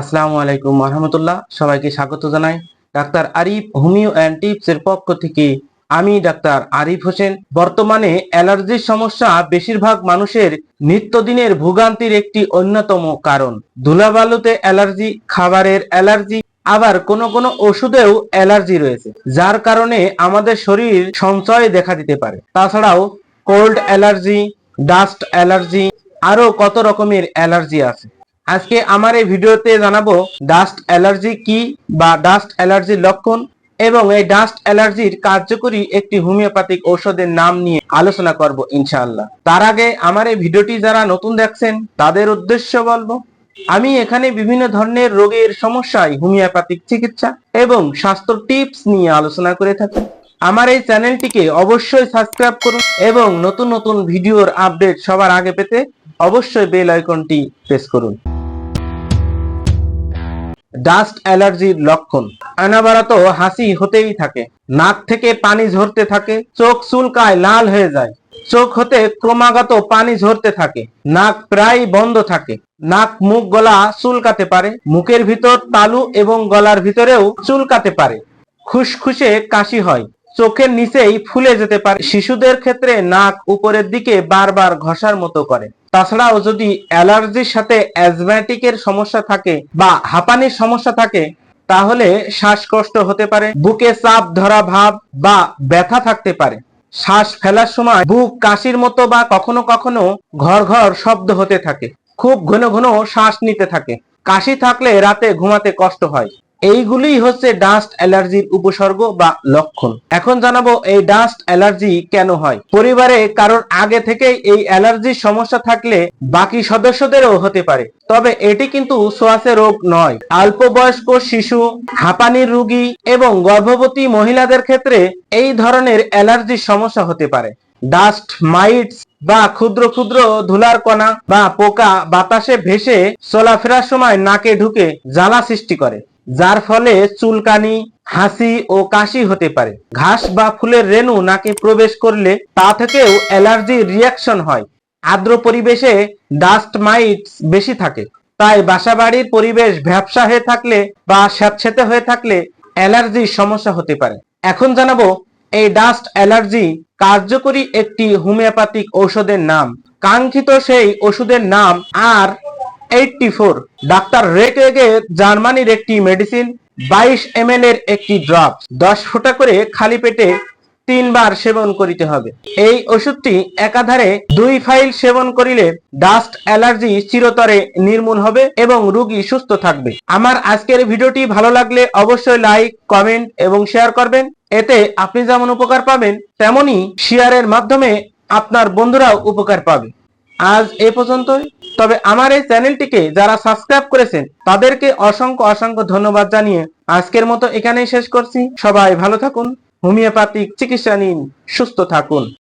আসসালামু আলাইকুম রহমতুল্লাহ সবাইকে স্বাগত জানাই। Doctor Arif homeo and tips এর পক্ষ থেকে আমি ডাক্তার আরিফ হোসেন। বর্তমানে অ্যালার্জির সমস্যা বেশিরভাগ মানুষের নিত্যদিনের ভোগান্তির একটি অন্যতম কারণ। ধুলাবালুতে অ্যালার্জি, খাবারের অ্যালার্জি, আবার কোন কোন ওষুধেও অ্যালার্জি রয়েছে, যার কারণে আমাদের শরীর সঞ্চয় দেখা দিতে পারে। তাছাড়াও কোল্ড অ্যালার্জি, ডাস্ট অ্যালার্জি আরও কত রকমের অ্যালার্জি আছে। আজকে আমার এই ভিডিওতে জানাব ডাস্ট অ্যালার্জি কি বা ডাস্ট অ্যালার্জির লক্ষণ এবং এই ডাস্ট অ্যালার্জির কার্যকরী একটি হোমিওপ্যাথিক ঔষধের নাম নিয়ে আলোচনা করব ইনশাআল্লাহ। তার আগে আমার এই ভিডিওটি যারা নতুন দেখছেন, তাদের উদ্দেশ্য বলব, আমি এখানে বিভিন্ন ধরনের রোগের সমস্যায় হোমিওপ্যাথিক চিকিৎসা এবং স্বাস্থ্য টিপস নিয়ে আলোচনা করে থাকি। আমার এই চ্যানেলটিকে অবশ্যই সাবস্ক্রাইব করুন এবং নতুন নতুন ভিডিওর আপডেট সবার আগে পেতে অবশ্যই বেল আইকনটি প্রেস করুন। ডাস্ট অ্যালার্জির লক্ষণ। অনবরত হাসি হতেই থাকে। নাক থেকে পানি ঝরতে থাকে, চোখ চুলকায় লাল হয়ে যায়। চোখ হতে ক্রমাগত পানি ঝরতে থাকে। নাক প্রায় বন্ধ থাকে। নাক মুখ গলা চুলকাতে পারে। মুখের ভিতর তালু এবং গলার ভিতরেও চুলকাতে পারে। খুশখুশে কাশি হয়। চোখের নিচেই ফুলে যেতে পারে। শিশুদের ক্ষেত্রে নাক উপরের দিকে বারবার ঘষার মতো করে। তাছাড়াও যদি অ্যালার্জির সাথে অ্যাজম্যাটিকের সমস্যা থাকে বা হাঁপানির সমস্যা থাকে, তাহলে শ্বাসকষ্ট হতে পারে, বুকে চাপ ধরা ভাব বা ব্যথা থাকতে পারে। শ্বাস ফেলার সময় বুক কাশির মতো বা কখনো কখনো ঘর ঘর শব্দ হতে থাকে। খুব ঘন ঘন শ্বাস নিতে থাকে। কাশি থাকলে রাতে ঘুমাতে কষ্ট হয়। এইগুলি হচ্ছে ডাস্ট অ্যালার্জির উপসর্গ বা লক্ষণ। এখন জানাব এই ডাস্ট অ্যালার্জি কেন হয়? পরিবারে কারোর আগে থেকেই এই অ্যালার্জির সমস্যা থাকলে বাকি সদস্যদেরও হতে পারে। তবে এটি কিন্তু সোয়াসে রোগ নয়। অল্প বয়স্ক শিশু, হাঁপানির রোগী এবং গর্ভবতী মহিলাদের ক্ষেত্রে এই ধরনের অ্যালার্জির সমস্যা হতে পারে। ডাস্ট, মাইটস বা ক্ষুদ্র ক্ষুদ্র ধুলার কণা বা পোকা বাতাসে ভেসে চলাফেরার সময় নাকে ঢুকে জ্বালা সৃষ্টি করে। যার ফলে চুলকানি, হাসি ও কাশি হতে পারে। ঘাস বা ফুলের রেণু নাকে প্রবেশ করলে তা থেকেও অ্যালার্জি রিয়াকশন হয়। আর্দ্র পরিবেশে ডাস্ট মাইটস বেশি থাকে। তাই বাসাবাড়ির পরিবেশ ভ্যাবসা হয়ে থাকলে বা স্যাঁতসেঁতে হয়ে থাকলে অ্যালার্জির সমস্যা হতে পারে। এখন জানাব, এই ডাস্ট অ্যালার্জি কার্যকরী একটি হোমিওপ্যাথিক ঔষধের নাম। কাঙ্ক্ষিত সেই ওষুধের নাম R eighty four doctor Reckeweg জার্মানির একটি মেডিসিন বাইশ এম এর একটি ড্রপ দশ ফোঁটা করে খালি পেটে তিনবার সেবন করিতে হবে। এই ওষুধটি একাধারে দুই ফাইল সেবন করিলে ডাস্ট অ্যালার্জি চিরতরে নির্মূল হবে এবং রোগী সুস্থ থাকবে। আমার আজকের ভিডিওটি ভালো লাগলে অবশ্যই লাইক কমেন্ট এবং শেয়ার করবেন। এতে আপনি যেমন উপকার পাবেন তেমনি শেয়ারের মাধ্যমে আপনার বন্ধুরাও উপকার পাবে। আজ এ পর্যন্তই। তবে আমার এই চ্যানেলটিকে যারা সাবস্ক্রাইব করেছেন, তাদেরকে অসংখ্য অসংখ্য ধন্যবাদ জানিয়ে আজকের মতো এখানেই শেষ করছি। সবাই ভালো থাকুন, হোমিওপ্যাথিক চিকিৎসা নিন, সুস্থ থাকুন।